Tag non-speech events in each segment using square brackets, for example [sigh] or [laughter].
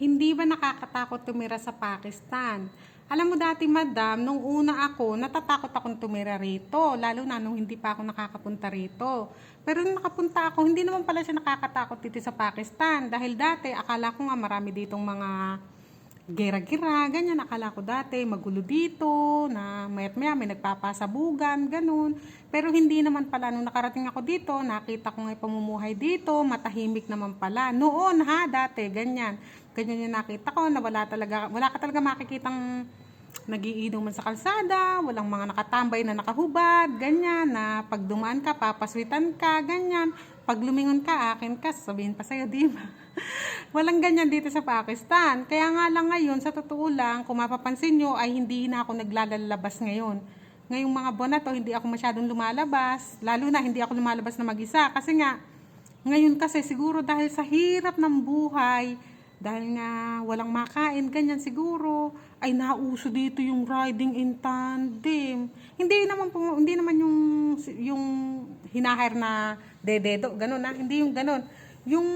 Hindi ba nakakatakot tumira sa Pakistan? Alam mo dati, madam, nung una ako, natatakot akong tumira rito. Lalo na nung hindi pa ako nakakapunta rito. Pero nung nakapunta ako, hindi naman pala siya nakakatakot dito sa Pakistan. Dahil dati, akala ko nga marami ditong mga gira-gira, ganyan. Akala ko dati, magulo dito, na mayat maya may nagpapasabugan, ganun. Pero hindi naman pala, nung nakarating ako dito, nakita ko nga pamumuhay dito, matahimik naman pala. Noon ha, dati, ganyan. Ganyan yung nakita ko, na wala talaga, wala ka talaga makikitang nagiinuman sa kalsada, walang mga nakatambay na nakahubad, ganyan, na pag dumaan ka, papaswitan ka, ganyan. Pag lumingon ka, akin ka, sabihin pa sa'yo, di ba? Walang ganyan dito sa Pakistan. Kaya nga lang ngayon, sa totoo lang, kung mapapansin nyo, ay hindi na ako naglalabas ngayon. Ngayong mga buwan na to, hindi ako masyadong lumalabas. Lalo na, hindi ako lumalabas na mag-isa. Kasi nga, ngayon kasi siguro dahil sa hirap ng buhay, dahil nga walang makain, ganyan siguro, ay nauso dito yung riding in tandem. Hindi naman po, hindi naman yung yung hinahire na dededo, ganun na, hindi yung ganun. Yung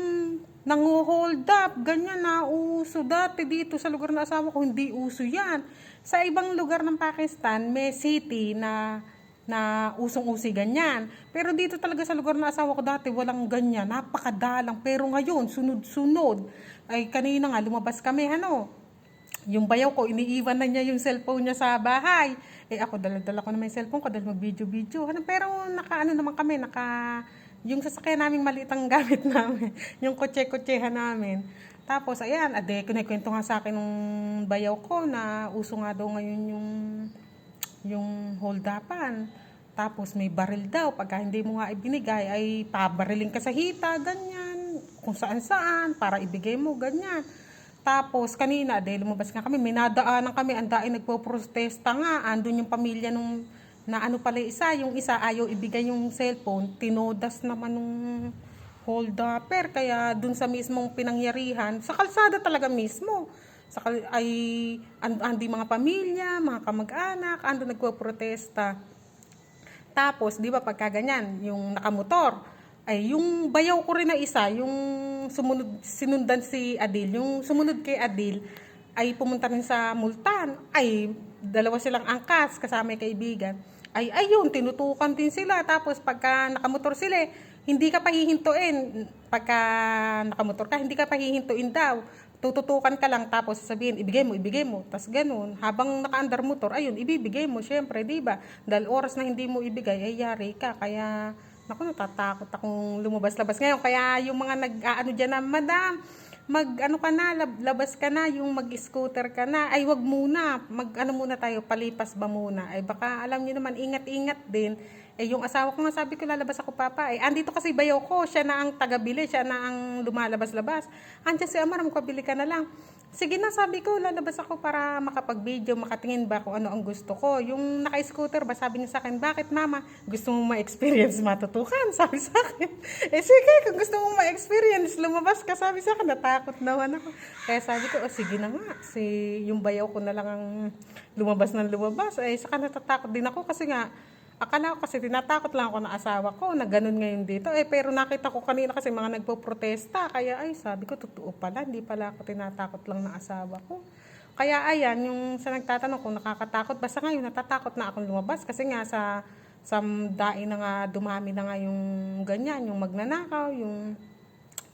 nangu-hold up, ganyan na uso dati dito sa lugar na asawa ko, hindi uso yan. Sa ibang lugar ng Pakistan, may city na na usong-usi ganyan. Pero dito talaga sa lugar na asawa ko dati, walang ganyan. Napakadalang. Pero ngayon, sunod-sunod. Ay, kanina nga, lumabas kami, ano, yung bayaw ko, iniiwan na niya yung cellphone niya sa bahay. Eh ako, dala-dala ko na may cellphone ko dahil mag-video-video. Ano, pero naka, ano naman kami, naka, yung sasakyan namin maliit ang gamit [laughs] namin. yung kotse-kotsehan namin. Tapos, ayan, ade, kunikwento nga sa akin nung bayaw ko na uso nga daw ngayon yung yung hold-upan. Tapos may baril daw. Pagka hindi mo nga ibinigay, ay pabariling ka sa hita, ganyan. Kung saan-saan, para ibigay mo, ganyan. Tapos kanina, dahil lumabas nga kami, may nadaanan kami, ang nagpo-protesta nga. Andun yung pamilya nung, na ano pala isa, yung isa ayaw ibigay yung cellphone, tinodas naman nung hold-upper. Kaya dun sa mismong pinangyarihan, sa kalsada talaga mismo sa kal- ay and, andi mga pamilya, mga kamag-anak, ando nagpo-protesta. Tapos, di ba pagka ganyan, yung nakamotor, ay yung bayaw ko rin na isa, yung sumunod, sinundan si Adil, yung sumunod kay Adil, ay pumunta rin sa multan. Ay, dalawa silang angkas, kasama yung kaibigan. Ay, ayun, tinutukan din sila. Tapos, pagka nakamotor sila, hindi ka pahihintuin. Pagka nakamotor ka, hindi ka pahihintuin daw tututukan ka lang tapos sasabihin, ibigay mo, ibigay mo. Tapos ganun, habang naka-under motor, ayun, ibibigay mo, syempre, di ba? Dahil oras na hindi mo ibigay, ay yari ka. Kaya, naku, natatakot akong lumabas-labas ngayon. Kaya yung mga nag-ano dyan na, madam, mag ano ka na, lab- labas ka na, yung mag-scooter ka na, ay wag muna, mag ano muna tayo, palipas ba muna. Ay baka alam niyo naman, ingat-ingat din. Eh yung asawa ko nga sabi ko lalabas ako papa. Eh andito kasi bayaw ko, siya na ang tagabili, siya na ang lumalabas-labas. Andiyan si Amar, magpabili ka na lang. Sige na, sabi ko, lalabas ako para makapag-video, makatingin ba kung ano ang gusto ko. Yung naka-scooter ba, sabi niya sa akin, bakit mama? Gusto mo ma-experience matutukan? [laughs] Sabi sa akin. Eh sige, kung gusto mo ma-experience, lumabas ka. Sabi sa akin, natakot naman ako. Kaya sabi ko, oh, sige na nga. Si, yung bayaw ko na lang ang lumabas ng lumabas. Eh, saka natatakot din ako kasi nga, Akala ko kasi tinatakot lang ako ng asawa ko na ganun ngayon dito. Eh, pero nakita ko kanina kasi mga nagpo-protesta. Kaya ay, sabi ko, totoo pala. Hindi pala ako tinatakot lang ng asawa ko. Kaya ayan, yung sa nagtatanong kung nakakatakot, basta ngayon natatakot na akong lumabas. Kasi nga sa, sa daing na nga, dumami na nga yung ganyan, yung magnanakaw, yung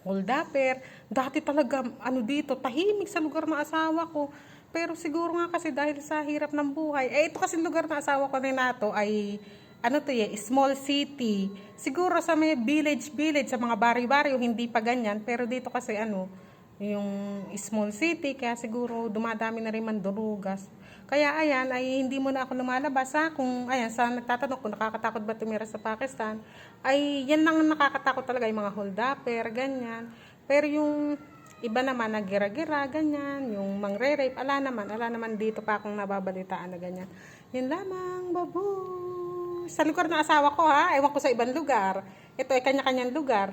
holdupper. Dati talaga, ano dito, tahimik sa lugar ng asawa ko. Pero siguro nga kasi dahil sa hirap ng buhay, eh ito kasi lugar na asawa ko rin nato ay ano to eh, small city. Siguro sa may village-village, sa mga baryo-baryo, hindi pa ganyan. Pero dito kasi ano, yung small city, kaya siguro dumadami na rin mandurugas. Kaya ayan, ay hindi mo na ako lumalabas ha. Kung ayan, sa nagtatanong kung nakakatakot ba tumira sa Pakistan, ay yan lang nakakatakot talaga yung mga hold-upper, ganyan. Pero yung iba naman nagira-gira, ganyan. Yung mangre-rape, ala naman, ala naman dito pa akong nababalitaan na ganyan. Yun lamang, babu. Sa lugar ng asawa ko ha, ewan ko sa ibang lugar. Ito ay kanya-kanyang lugar.